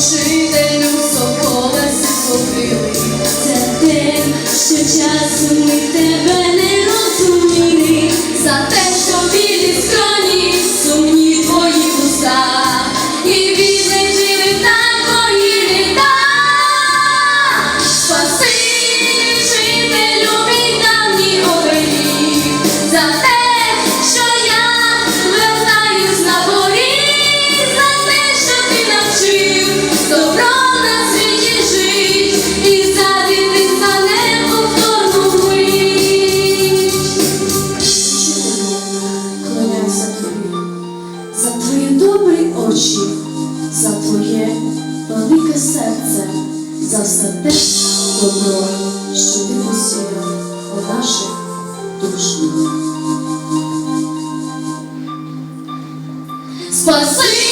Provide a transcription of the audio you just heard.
cheio душі, за твоє велике серце, за все те добро, що ти посіяв у наших душах. Спаси!